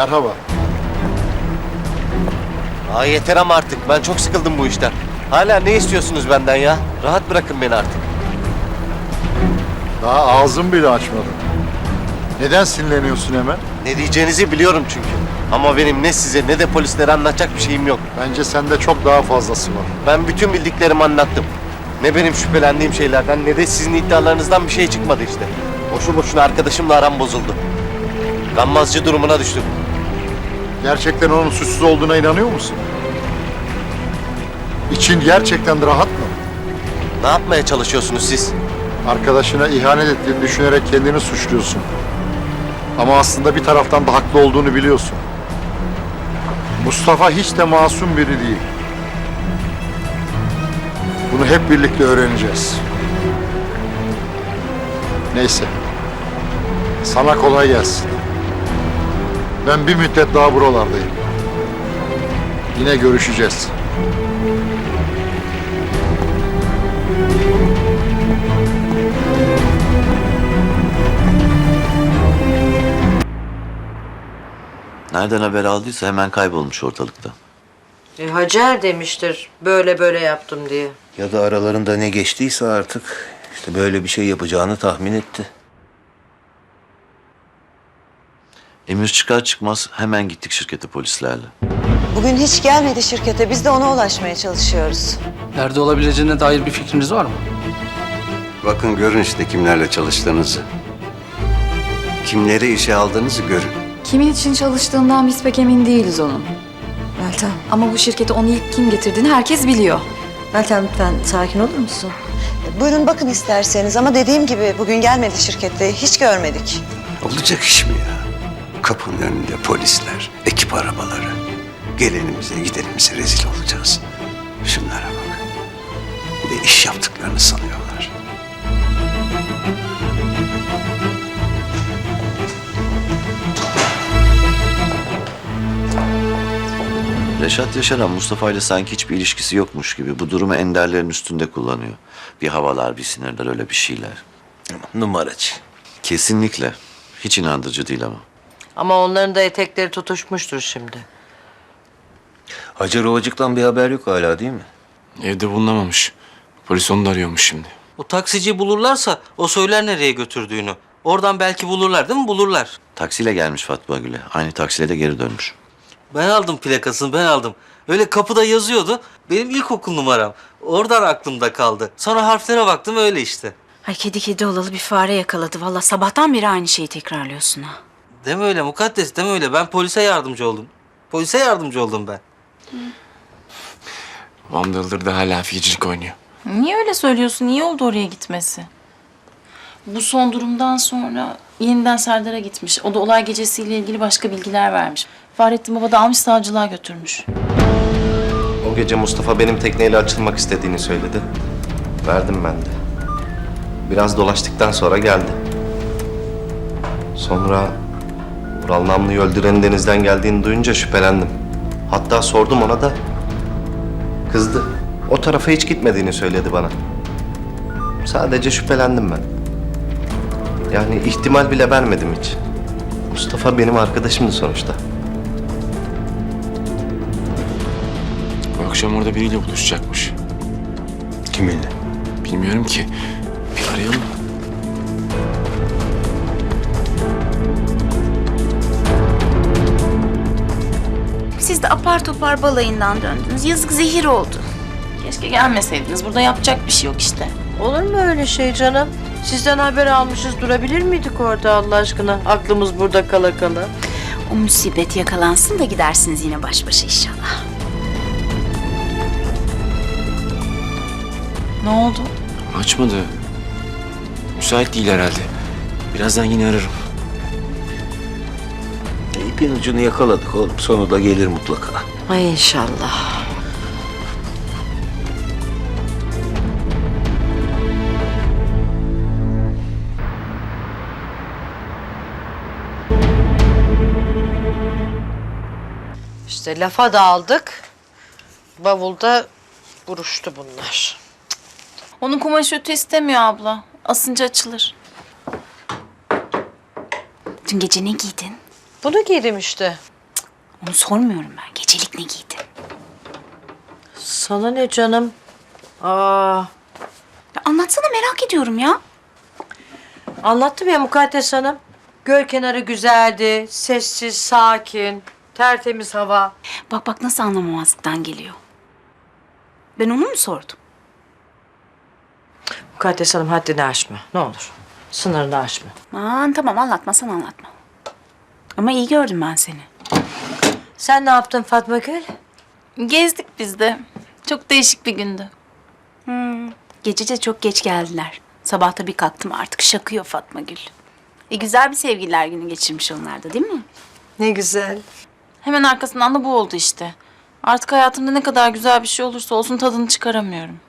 Merhaba. Aa yeter ama artık. Ben çok sıkıldım bu işten. Hala ne istiyorsunuz benden ya? Rahat bırakın beni artık. Daha ağzım bile açmadım. Neden sinirleniyorsun hemen? Ne diyeceğinizi biliyorum çünkü. Ama benim ne size ne de polislere anlatacak bir şeyim yok. Bence sende çok daha fazlası var. Ben bütün bildiklerimi anlattım. Ne benim şüphelendiğim şeylerden ne de sizin iddialarınızdan bir şey çıkmadı işte. Boşu boşuna arkadaşımla aram bozuldu. Gammazcı durumuna düştüm. Gerçekten onun suçsuz olduğuna inanıyor musun? İçin gerçekten rahat mı? Ne yapmaya çalışıyorsunuz siz? Arkadaşına ihanet ettiğini düşünerek kendini suçluyorsun. Ama aslında bir taraftan da haklı olduğunu biliyorsun. Mustafa hiç de masum biri değil. Bunu hep birlikte öğreneceğiz. Neyse. Sana kolay gelsin. Ben bir müddet daha buralardayım. Yine görüşeceğiz. Nereden haber aldıysa hemen kaybolmuş ortalıkta. E, Hacer demiştir böyle böyle yaptım diye. Ya da aralarında ne geçtiyse artık işte böyle bir şey yapacağını tahmin etti. Emir çıkar çıkmaz hemen gittik şirkete polislerle. Bugün hiç gelmedi şirkete. Biz de ona ulaşmaya çalışıyoruz. Nerede olabileceğine dair bir fikriniz var mı? Bakın görün işte kimlerle çalıştığınızı. Kimleri işe aldığınızı görün. Kimin için çalıştığından biz pek emin değiliz onun. Meltem, Ama bu şirkete onu ilk kim getirdiğini herkes biliyor. Meltem lütfen sakin olur musun? Buyurun bakın isterseniz ama dediğim gibi bugün gelmedi şirkette. Hiç görmedik. Olacak iş mi ya? Kapının önünde polisler, ekip arabaları. Gelenimize gidenimize rezil olacağız. Şunlara bak. Bir de iş yaptıklarını sanıyorlar. Reşat Yaşaran Mustafa ile sanki hiçbir ilişkisi yokmuş gibi bu durumu enderlerin üstünde kullanıyor. Bir havalar, bir sinirler, öyle bir şeyler. Numaracı. Kesinlikle. Hiç inandırıcı değil ama. Ama onların da etekleri tutuşmuştur şimdi. Hacer Ovacık'tan bir haber yok hala değil mi? Evde bulunamamış. Polis onu da arıyormuş şimdi. O taksiciyi bulurlarsa o söyler nereye götürdüğünü. Oradan belki bulurlar değil mi? Bulurlar. Taksiyle gelmiş Fatma Gül'e. Aynı taksiyle de geri dönmüş. Ben aldım plakasını ben aldım. Öyle kapıda yazıyordu. Benim ilkokul numaram. Oradan aklımda kaldı. Sonra harflere baktım öyle işte. Ay kedi kedi olalı bir fare yakaladı. Vallahi sabahtan beri aynı şeyi tekrarlıyorsun ha. Deme öyle mukaddes deme öyle. Ben polise yardımcı oldum. Polise yardımcı oldum ben. Vandaldır da hala ficilik oynuyor. Niye öyle söylüyorsun? İyi oldu oraya gitmesi. Bu son durumdan sonra yeniden Serdar'a gitmiş. O da olay gecesiyle ilgili başka bilgiler vermiş. Fahrettin Baba da almış savcılığa götürmüş. O gece Mustafa benim tekneyle açılmak istediğini söyledi. Verdim ben de. Biraz dolaştıktan sonra geldi. Sonra Vural Namlı'yı öldürenin denizden geldiğini duyunca şüphelendim. Hatta sordum ona da. Kızdı. O tarafa hiç gitmediğini söyledi bana. Sadece şüphelendim ben. Yani ihtimal bile vermedim hiç. Mustafa benim arkadaşımdı sonuçta. Bu akşam orada biriyle buluşacakmış. Kiminle? Bilmiyorum ki. Bir arayalım. Siz de apar topar balayından döndünüz. Yazık zehir oldu. Keşke gelmeseydiniz. Burada yapacak bir şey yok işte. Olur mu öyle şey canım? Sizden haber almışız durabilir miydik orada Allah aşkına? Aklımız burada kala kala. O musibet yakalansın da gidersiniz yine baş başa inşallah. Ne oldu? Açmadı. Müsait değil herhalde. Birazdan yine ararım. İpin ucunu yakaladık oğlum. Sonu da gelir mutlaka. Ay inşallah. İşte lafa daldık. Bavulda buruştu bunlar. Onun kumaşı ütü istemiyor abla. Asınca açılır. Dün gece ne giydin? Bunu giydim işte. Onu sormuyorum ben. Gecelik ne giydin? Sana ne canım? Aa, Ya anlatsana merak ediyorum ya. anlattım ya Mukaddes Hanım. Göl kenarı güzeldi, sessiz, sakin, tertemiz hava. Bak bak nasıl anlamamazlıktan geliyor. Ben onu mu sordum? Mukaddes Hanım haddini aşma. Ne olur. Sınırını aşma. Aman tamam anlatmasan anlatma. Ama iyi gördüm ben seni. Sen ne yaptın Fatma Gül? Gezdik biz de. Çok değişik bir gündü. Hmm. Gece de çok geç geldiler. Sabahta bir kalktım artık şakıyor Fatma Gül. E güzel bir sevgililer günü geçirmiş onlar da değil mi? Ne güzel. Hemen arkasından da bu oldu işte. Artık hayatımda ne kadar güzel bir şey olursa olsun tadını çıkaramıyorum.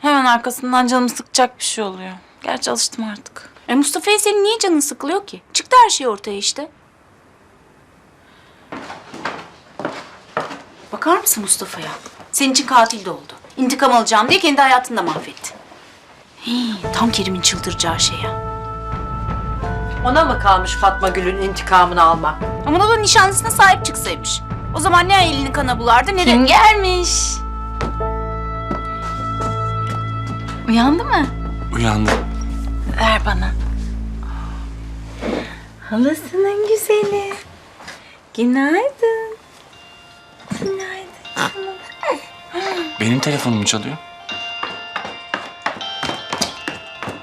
Hemen arkasından canımı sıkacak bir şey oluyor. Gerçi alıştım artık. E Mustafa'ya senin niye canın sıkılıyor ki? Çıktı her şey ortaya işte. Bakar mısın Mustafa'ya? Senin için katil de oldu. İntikam alacağım diye kendi hayatını da mahvetti. Hii, tam Kerim'in çıldıracağı şey ya. Ona mı kalmış Fatma Gül'ün intikamını almak? Ama o da nişanlısına sahip çıksaymış. O zaman ne elini kana bulardı ne de... Kim gelmiş? Uyandı mı? Uyandı. Ver bana. Halasının güzeli. Günaydın. Benim telefonum mu çalıyor?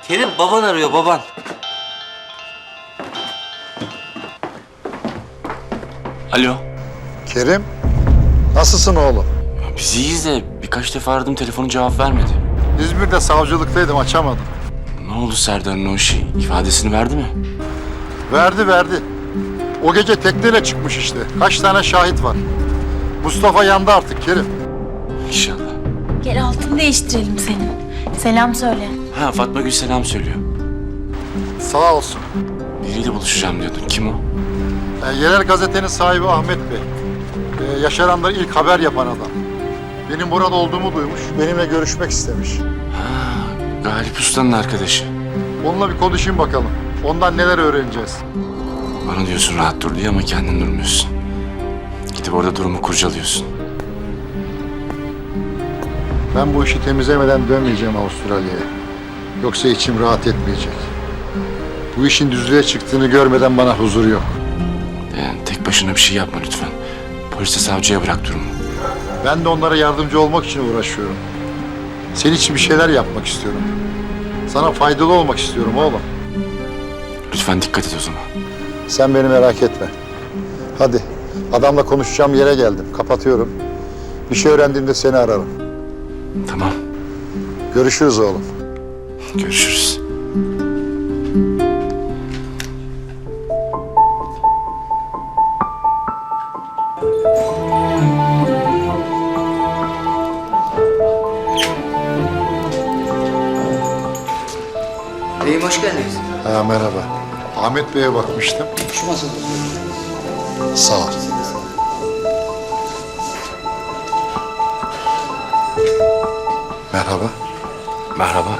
Kerim baban arıyor baban. Alo. Kerim, nasılsın oğlum? Biz iyiyiz de birkaç defa aradım telefonu cevap vermedi. İzmir'de savcılıktaydım, açamadım. Ne oldu Serdar'ın o işi? İfadesini verdi mi? Verdi verdi. O gece tekneyle çıkmış işte. Kaç tane şahit var. Mustafa yandı artık Kerim. İnşallah. Gel altını değiştirelim senin. Selam söyle. Ha Fatma Gül selam söylüyor. Sağ olsun. Biriyle buluşacağım diyordun. Kim o? E, yerel gazetenin sahibi Ahmet Bey. E, yaşaranları ilk haber yapan adam. Benim burada olduğumu duymuş. Benimle görüşmek istemiş. Ha, Galip Usta'nın arkadaşı. Onunla bir konuşayım bakalım. Ondan neler öğreneceğiz. Bana diyorsun rahat dur diye ama kendin durmuyorsun. Gidip orada durumu kurcalıyorsun. Ben bu işi temizlemeden dönmeyeceğim Avustralya'ya. Yoksa içim rahat etmeyecek. Bu işin düzlüğe çıktığını görmeden bana huzur yok. Yani tek başına bir şey yapma lütfen. Polise savcıya bırak durumu. Ben de onlara yardımcı olmak için uğraşıyorum. Senin için bir şeyler yapmak istiyorum. Sana faydalı olmak istiyorum oğlum. Lütfen dikkat et o zaman. Sen beni merak etme. Hadi. Adamla konuşacağım yere geldim. Kapatıyorum. Bir şey öğrendiğimde seni ararım. Tamam. Görüşürüz oğlum. Görüşürüz. Beyim hoş geldiniz. Ha, merhaba. Ahmet Bey'e bakmıştım. Şu masada. Sağ ol. Merhaba. Merhaba.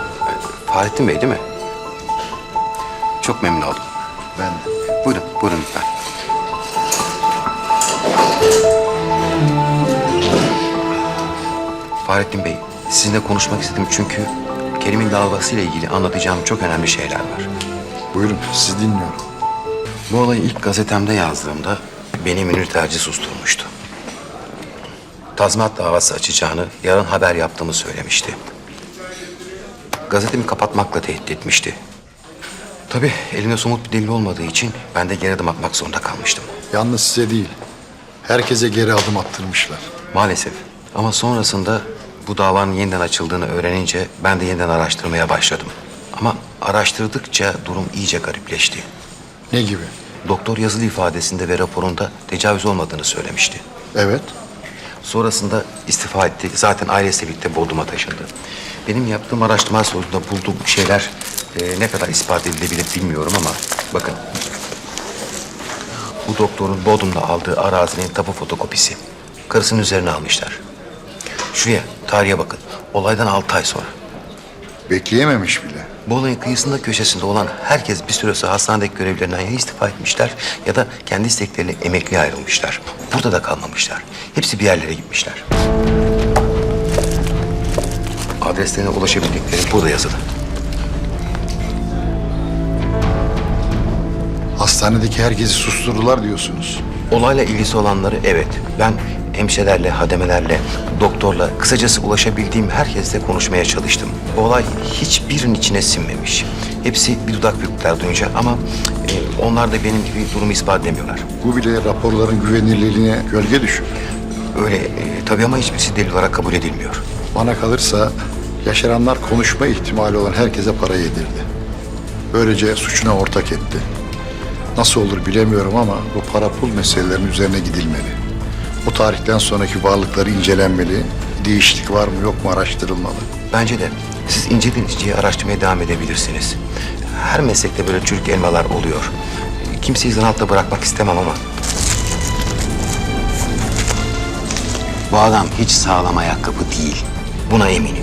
Fahrettin Bey değil mi? Çok memnun oldum. Ben de. Buyurun, buyurun lütfen. Fahrettin Bey, sizinle konuşmak istedim çünkü Kerim'in davasıyla ilgili anlatacağım çok önemli şeyler var. Buyurun, sizi dinliyorum. Bu olayı ilk gazetemde yazdığımda beni Münir Terci susturmuştu. Tazminat davası açacağını, yarın haber yaptığımı söylemişti. Gazetemi kapatmakla tehdit etmişti. Tabii elimde somut bir delil olmadığı için ben de geri adım atmak zorunda kalmıştım. Yalnız size değil, herkese geri adım attırmışlar. Maalesef. Ama sonrasında bu davanın yeniden açıldığını öğrenince ben de yeniden araştırmaya başladım. Ama araştırdıkça durum iyice garipleşti. Ne gibi? Doktor yazılı ifadesinde ve raporunda tecavüz olmadığını söylemişti. Evet. Sonrasında istifa etti. Zaten ailesiyle birlikte Bodrum'a taşındı. Benim yaptığım araştırma sonucunda bulduğum şeyler e, ne kadar ispat edilebilir bilmiyorum ama bakın. Bu doktorun Bodrum'da aldığı arazinin tapu fotokopisi. Karısının üzerine almışlar. Şuraya, tarihe bakın. Olaydan altı ay sonra. Bekleyememiş bile. Bu olayın kıyısında köşesinde olan herkes bir süre sonra hastanedeki görevlerinden ya istifa etmişler ya da kendi istekleriyle emekliye ayrılmışlar. Burada da kalmamışlar. Hepsi bir yerlere gitmişler. Adreslerine ulaşabildikleri burada yazılı. Hastanedeki herkesi susturdular diyorsunuz. Olayla ilgisi olanları evet. Ben hemşirelerle, hademelerle, doktorla, kısacası ulaşabildiğim herkesle konuşmaya çalıştım. Olay hiçbirinin içine sinmemiş. Hepsi bir dudak büyüklükler duyunca ama e, onlar da benim gibi durumu ispat edemiyorlar. Bu bile raporların güvenilirliğine gölge düşüyor. Öyle e, tabii ama hiçbirisi delil olarak kabul edilmiyor. Bana kalırsa yaşaranlar konuşma ihtimali olan herkese para yedirdi. Böylece suçuna ortak etti. Nasıl olur bilemiyorum ama bu para pul meselelerinin üzerine gidilmeli. O tarihten sonraki varlıkları incelenmeli. Değişiklik var mı yok mu araştırılmalı. Bence de siz inceledikçe araştırmaya devam edebilirsiniz. Her meslekte böyle çürük elmalar oluyor. Kimseyi zan altta bırakmak istemem ama... Bu adam hiç sağlam ayakkabı değil. Buna eminim.